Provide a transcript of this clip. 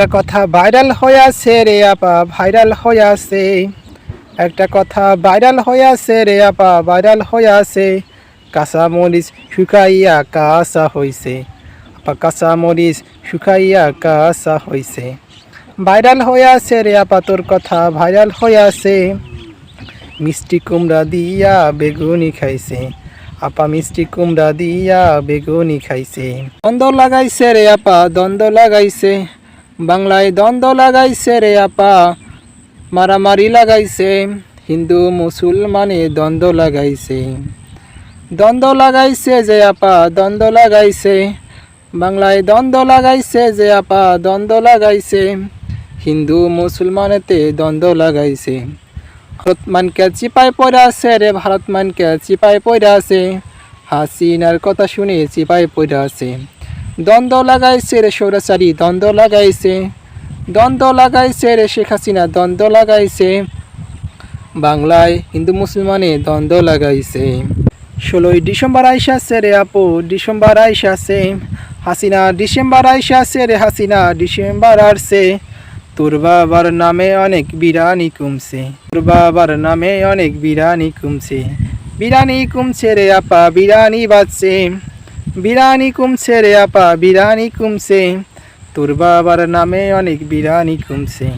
একটা কথা ভাইরাল হয়ে আছে রে আপা ভাইরাল হয়ে আছে একটা কথা ভাইরাল হয়ে আছে রে আপা ভাইরাল হয়ে আছে কাঁচা মরিচ শুকাইয়া কাঁচা হইছে। আপা, কাঁচা মরিচ শুকাইয়া কাঁচা হইছে। ভাইরাল হয়ে আছে রে আপা, তোর কথা ভাইরাল হয়ে আছে মিষ্টি কুমড়া দিয়া বেগুনি খাইছে। আপা, মিষ্টি কুমড়া দিয়া বেগুনি খাইছে। দ্বন্দ্ব লাগাইছে রে আপা, দ্বন্দ্ব লাগাইছে। বাংলায় দ্বন্দ্ব লাগাইছে রে আপা, মারামারি লাগাইছে, হিন্দু মুসলমানে দ্বন্দ্ব লাগাইছে। দ্বন্দ্ব লাগাইছে যে আপা, দ্বন্দ্ব লাগাইছে। বাংলায় দ্বন্দ্ব লাগাইছে যে আপা, দ্বন্দ্ব লাগাইছে। হিন্দু মুসলমানেতে দ্বন্দ্ব লাগাইছে। ভারত মানকে চিপায় পড়ে আছে রে, ভারত মানকে চিপায় পড়ে আছে। হাসিনার কথা শুনে চিপায় পড়ে আছে। দ্বন্দ্ব লাগাইছে রে সৌরাচারী দ্বন্দ্ব লাগাইছে। দ্বন্দ্ব লাগাইছে রে শেখ হাসিনা, দ্বন্দ্ব লাগাইছে। বাংলায় হিন্দু মুসলমানে দ্বন্দ্ব লাগাইছে। ষোলোই ডিসেম্বর আইসা আছে রে আপু, ডিসেম্বর আইসা আছে। হাসিনা ডিসেম্বর আইসা আছে রে হাসিনা, ডিসেম্বর আসছে। তোর বাবার নামে অনেক বিরানি কমছে, তোর বাবার নামে অনেক বিরানি কমছে। বিরানি কমছে রে আপা, বিরানি বাজছে। বিরানি কমছে রে আপা বিরানি কমছে তোর বাবার নামে অনেক বিরানি কমছে